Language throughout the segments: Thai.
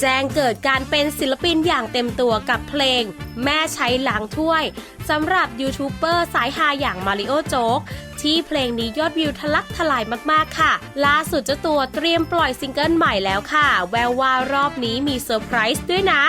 แจ้งเกิดการเป็นศิลปินอย่างเต็มตัวกับเพลง แม่ใช้ล้างถ้วยสำหรับยูทูบเบอร์สายฮาอย่างมาริโอโจ๊กที่เพลงนี้ยอดวิวทะลักทลายมากๆค่ะ ล่าสุดเจ้าตัวเตรียมปล่อยซิงเกิลใหม่แล้วค่ะ แววว่ารอบนี้มีเซอร์ไพรส์ด้วยนะ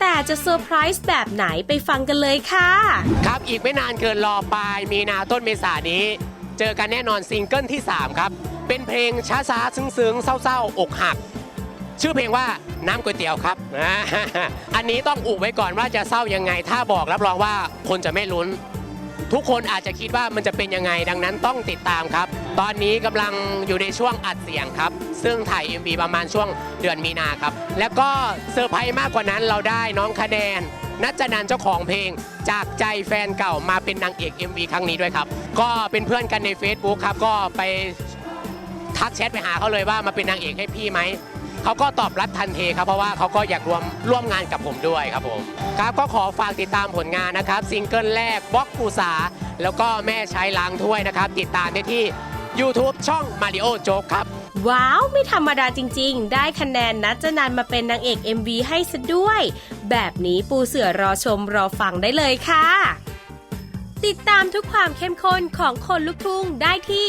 แต่จะเซอร์ไพรส์แบบไหนไปฟังกันเลยค่ะ ครับอีกไม่นานเกินรอปลายมีนาต้นเมษายนนี้ เจอกันแน่นอนซิงเกิลที่ 3 ครับ เป็นเพลงช้าๆซึ้งๆเศร้าๆอกหัก ชื่อเพลงว่าน้ำก๋วยเตี๋ยวครับอันนี้ต้องอุบไว้ก่อนว่าจะเศร้ายังไง ถ้าบอกรับรองว่าคนจะไม่ลุ้น ทุกคนอาจจะคิดว่ามันจะเป็นยังไง ดังนั้นต้องติดตามครับ ตอนนี้กำลังอยู่ในช่วงอัดเสียงครับ ซึ่งถ่าย MV ประมาณช่วงเดือนมีนาครับ แล้วก็เซอร์ไพรส์มากกว่านั้นเราได้น้องคะแนนนัจนันเจ้าของเพลง จากใจแฟนเก่ามาเป็นนางเอก MV ครั้งนี้ด้วยครับ ก็เป็นเพื่อนกันใน Facebook ครับก็ไป ทักแชทไปหาเขาเลยว่ามาเป็นนางเอกให้พี่ไหม เขาก็ตอบรับทันทีครับเพราะว่าเขาก็อยากร่วมร่วมงานกับผมด้วยครับผมครับก็ขอฝากติดตามผลงานนะครับซิงเกิลแรกบล็อกปูสาแล้วก็แม่ใช้ล้างถ้วยนะครับ ติดตามได้ที่ YouTube ช่องมาริโอโจ๊กครับว้าว ไม่ธรรมดาจริง ๆ ได้คะแนนนัจนันมาเป็นนางเอก MV ให้ซะด้วย แบบนี้ปูเสือรอชมรอฟังได้เลยค่ะ ติดตามทุกความเข้มข้นของคนลุกทุ่งได้ที่